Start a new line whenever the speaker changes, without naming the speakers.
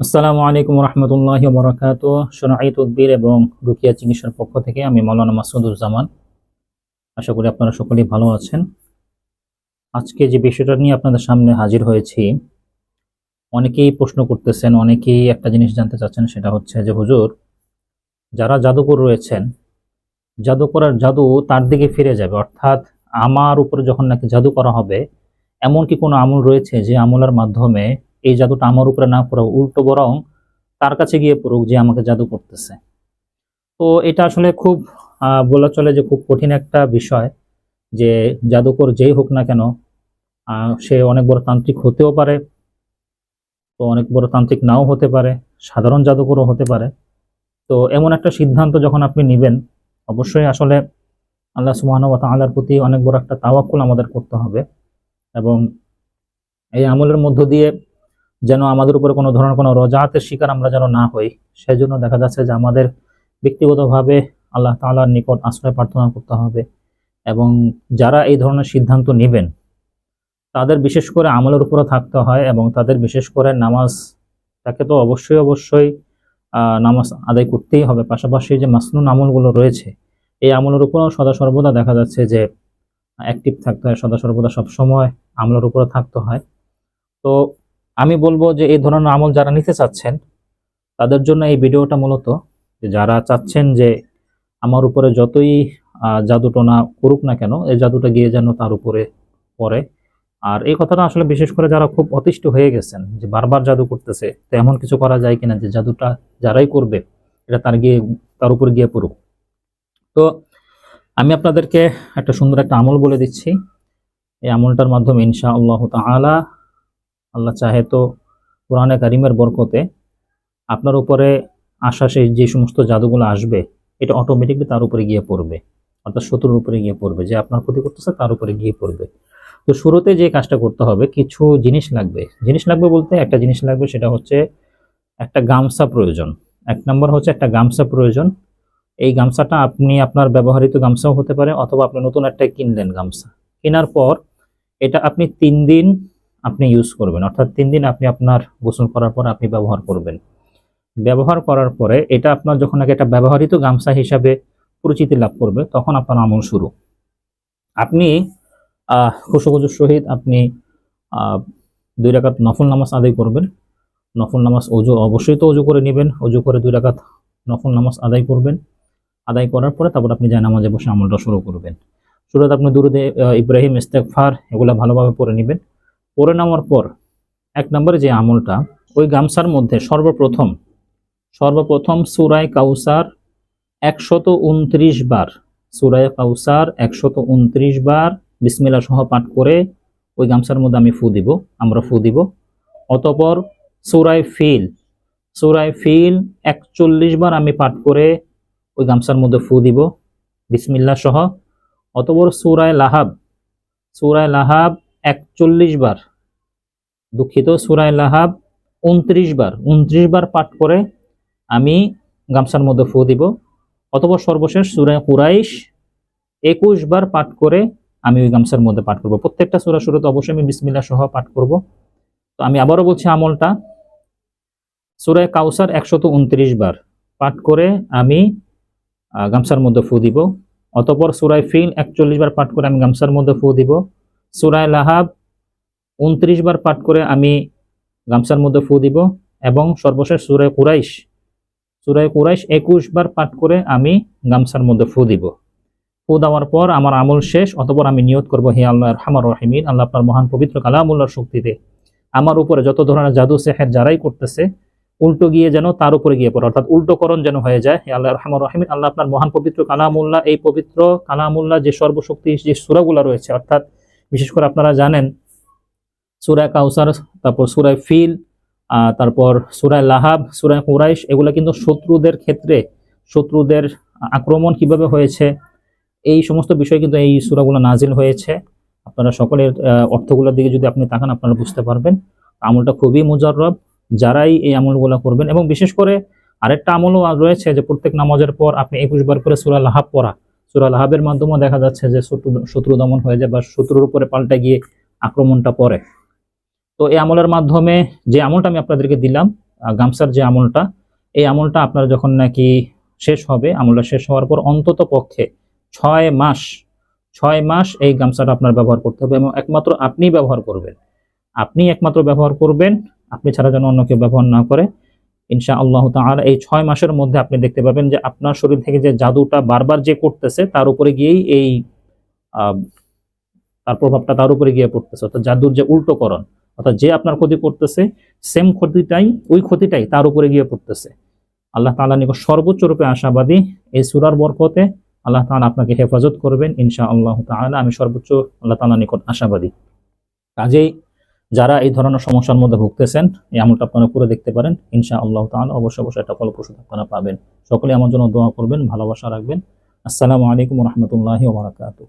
আসসালামু আলাইকুম রহমতুল্লাহ বরাকাত সোনাই তদবির এবং রুকিয়া চিকিৎসার পক্ষ থেকে আমি মৌলানা মাসুদুজ্জামান। আশা করি আপনারা সকলেই ভালো আছেন। আজকে যে বিষয়টা নিয়ে আপনাদের সামনে হাজির হয়েছি, অনেকেই প্রশ্ন করতেছেন, অনেকেই একটা জিনিস জানতে চাচ্ছেন, সেটা হচ্ছে যে, হুজুর, যারা জাদুকর রয়েছেন জাদু করার জাদু তার দিকে ফিরে যাবে। অর্থাৎ আমার উপরে যখন নাকি জাদু করা হবে, এমন কি কোনো আমল রয়েছে যে আমলের মাধ্যমে এই জাদুটা আমার উপরে না পড়ে, উল্টো বরং তার কাছে গিয়ে পড়ুক যে আমাকে জাদু করতেছে। তো এটা আসলে খুব বলা চলে যে খুব কঠিন একটা বিষয় যে জাদুকর যেই হোক না কেন সে অনেক বড় তান্ত্রিক হতেও পারে, তো অনেক বড় তান্ত্রিক নাও হতে পারে, সাধারণ জাদুকরও হতে পারে। তো এমন একটা সিদ্ধান্ত যখন আপনি নেবেন, অবশ্যই আসলে আল্লাহ সুবহানাহু ওয়া তাআলার প্রতি অনেক বড় একটা তাওয়াক্কুল আমাদের করতে হবে এবং এই আমলের মধ্য দিয়ে যেন আমাদের উপরে কোনো ধরনের কোনো রজাতের শিকার আমরা যেন না হই। সেজন্য দেখা যাচ্ছে যে আমাদের ব্যক্তিগতভাবে আল্লাহ তালার নিকট আশ্রয় প্রার্থনা করতে হবে এবং যারা এই ধরনের সিদ্ধান্ত নেবেন, তাদের বিশেষ করে আমলের উপরে থাকতে হয় এবং তাদের বিশেষ করে নামাজ তাকে তো অবশ্যই অবশ্যই নামাজ আদায় করতেই হবে। পাশাপাশি যে মাসনুন আমলগুলো রয়েছে, এই আমলের উপরেও সদা সর্বদা দেখা যাচ্ছে যে অ্যাক্টিভ থাকতে হয়, সদা সর্বদা সবসময় আমলের উপরে থাকতে হয়। তো আমি বলব যে এই ধরনের আমল যারা নিতে চাচ্ছেন, তাদের জন্য এই ভিডিওটা মূলত যে যারা চাচ্ছেন যে আমার উপরে যতই জাদুটোনা করুক না কেন, এই জাদুটা গিয়ে যেন তার উপরে পড়ে। আর এই কথাটা আসলে বিশেষ করে যারা খুব অতিষ্ঠ হয়ে গেছেন, যে বারবার জাদু করতেছে, তো এমন কিছু করা যায় কিনা যে জাদুটা যারাই করবে, এটা তার গিয়ে, তার উপরে গিয়ে পড়ুক। তো আমি আপনাদেরকে একটা সুন্দর একটা আমল বলে দিচ্ছি। এই আমলটার মাধ্যমে ইনশা আল্লাহ তাআলা আল্লাহ চাহে তো কোরআনে কারিমের বরকতে আপনার উপরে আসা সেই যে সমস্ত জাদুগুলো আসবে, এটা অটোমেটিকলি তার উপরে গিয়ে পড়বে। অর্থাৎ শত্রুর উপরে গিয়ে পড়বে, যে আপনার ক্ষতি করতেছে তার উপরে গিয়ে পড়বে। তো শুরুতে যে কাজটা করতে হবে, কিছু জিনিস লাগবে। জিনিস লাগবে বলতে একটা জিনিস লাগবে, সেটা হচ্ছে একটা গামছা প্রয়োজন। এক নম্বর হচ্ছে একটা গামছা প্রয়োজন। এই গামছাটা আপনি, আপনার ব্যবহৃত গামছাও হতে পারে, অথবা আপনি নতুন একটা কিনলেন গামছা। কেনার পর এটা আপনি তিন দিন আপনি ইউজ করবেন। অর্থাৎ তিন দিন আপনি আপনার গোসল করার পর আপনি ব্যবহার করবেন। ব্যবহার করার পরে এটা আপনার যখন আগে একটা ব্যবহৃত গামছা হিসাবে পরিচিতি লাভ করবে, তখন আপনার আমল শুরু। আপনি, আহ খুশুখুজুর সহিত আপনি দুই রাকাত নফল নামাজ আদায় করবেন। নফল নামাজ অজু অবশ্যই তো অজু করে নেবেন। অজু করে দুই রাকাত নফল নামাজ আদায় করবেন। আদায় করার পরে তারপর আপনি জায় নামাজে বসে আমলটা শুরু করবেন। শুরুতে আপনি দুরুদে ইব্রাহিম ইস্তেকফার এগুলো ভালোভাবে পড়ে নেবেন। পরে নেওয়ার পর এক নম্বরে যে আমলটা, ওই গামছার মধ্যে সর্বপ্রথম সর্বপ্রথম সুরায় কাউসার একশত উনত্রিশ বার, সুরায় কাউসার একশত উনত্রিশ বার বিসমিল্লা সহ পাঠ করে ওই গামছার মধ্যে আমি ফু দিব, আমরা ফু দিব। অতপর সুরায় ফিল সুরায় ফিল একচল্লিশ বার আমি পাঠ করে ওই গামছার মধ্যে ফু দিব বিসমিল্লা সহ। অতপর সুরায় লাহাব সুরায় লাহাব একচল্লিশ বার। দুঃখিত, সুরায় লাহাব উনত্রিশ বার। উনত্রিশ বার পাঠ করে আমি গামছার মধ্যে ফু দিব। অথবা সর্বশেষ সুরায় কুরাইশ একুশ বার পাঠ করে আমি ওই গামছার মধ্যে পাঠ করব। প্রত্যেকটা সুরা শুরুতে অবশ্যই আমি বিসমিল্লা সহ পাঠ করব। তো আমি আবারও বলছি আমলটা। সুরায় কাউসার একশত উনত্রিশ বার পাঠ করে আমি গামছার মধ্যে ফু দিব। অতপর সুরায় ফিল একচল্লিশ বার পাঠ করে আমি গামছার মধ্যে ফু দিব। সুরায় লাহাব উনত্রিশ বার পাঠ করে আমি গামছার মধ্যে ফু দিব এবং সর্বশেষ সুরায় কুরাইশ সুরায় কুরাইশ একুশ বার পাঠ করে আমি গামছার মধ্যে ফু দিব। ফু দেওয়ার পর আমার আমল শেষ, অতপর আমি নিয়ত করব, হে আল্লাহ রহমান রহিমিন, আল্লাহ আপনার মহান পবিত্র কালামুল্লার শক্তিতে। আমার উপরে যত ধরনের জাদু, সেহের যারাই করতেছে, উল্টো গিয়ে যেন তার উপরে গিয়ে পড়ে, অর্থাৎ উল্টোকরণ যেন হয়ে যায়, হে আল্লাহ রহমান রহিমিন, আল্লাহ আপনার মহান পবিত্র কালামুল্লাহ, এই পবিত্র কালামুল্লাহ যে সর্বশক্তি যে সুরাগুলা রয়েছে, অর্থাৎ বিশেষ করে আপনারা জানেন সুরায় কাউসার, তারপর সুরায় ফিল তারপর সুরায় লাহাব, সুরায় কুরাইশ, এগুলো কিন্তু শত্রুদের ক্ষেত্রে, শত্রুদের আক্রমণ কীভাবে হয়েছে, এই সমস্ত বিষয় কিন্তু এই সুরাগুলো নাজিল হয়েছে। আপনারা সকলের অর্থগুলোর দিকে যদি আপনি তাকান, আপনারা বুঝতে পারবেন। আমলটা খুবই মুজাররব, যারাই এই আমলগুলো করবেন, এবং বিশেষ করে আরেকটা আমলও রয়েছে যে প্রত্যেক নামাজের পর আপনি একুশ বার করে সুরা লাহাব পড়া। সুরা লাহাবের মাধ্যমেও দেখা যাচ্ছে যে শত্রু শত্রু দমন হয়ে যায় বা শত্রুর উপরে পাল্টে গিয়ে আক্রমণটা পড়ে। তো এই আমলের মাধ্যমে যে আমলটা আমি আপনাদেরকে দিলাম আহ, গামছার যে আমলটা এই আমলটা আপনার যখন নাকি শেষ হবে আমলটা শেষ হওয়ার পর অন্তত পক্ষে ছয় মাস ছয় মাস এই গামছাটা আপনার ব্যবহার করতে হবে এবং একমাত্র আপনি ব্যবহার করবেন। আপনি একমাত্র ব্যবহার করবেন আপনি ছাড়া যেন অন্য কেউ ব্যবহার না করে। ইনশা আল্লাহ তাআলা এই ছয় মাসের মধ্যে আপনি দেখতে পাবেন যে আপনার শরীর থেকে যে জাদুটা বারবার যে করতেছে তার উপরে গিয়েই এই তার প্রভাবটা তার উপরে গিয়ে পড়তেছে। অর্থাৎ জাদুর যে উল্টোকরণ অর্থাৎ যে আপনার ক্ষতি করতেছে সেম ক্ষতিটাই, ওই ক্ষতিটাই তার উপরে গিয়ে পড়তেছে। আল্লাহ তালা নিকট সর্বোচ্চ রূপে আশাবাদী এই সুরার বরকতে আল্লাহ তাআলা আপনাকে হেফাজত করবেন ইনশা আল্লাহ তাআলা। আমি সর্বোচ্চ আল্লাহ তালা নিকট আশাবাদী। কাজেই যারা এই ধরনের সমস্যার মধ্যে ভুগতেছেন, এই আমলটা আপনারা করে দেখতে পারেন ইনশা আল্লাহ তাআলা। অবশ্যই অবশ্যই একটা ফলপ্রসূ আপনারা পাবেন। সকলে আমার জন্য দোয়া করবেন, ভালোবাসা রাখবেন। আসসালামু আলাইকুম রহমতুল্লাহি ওবরাকাতুহ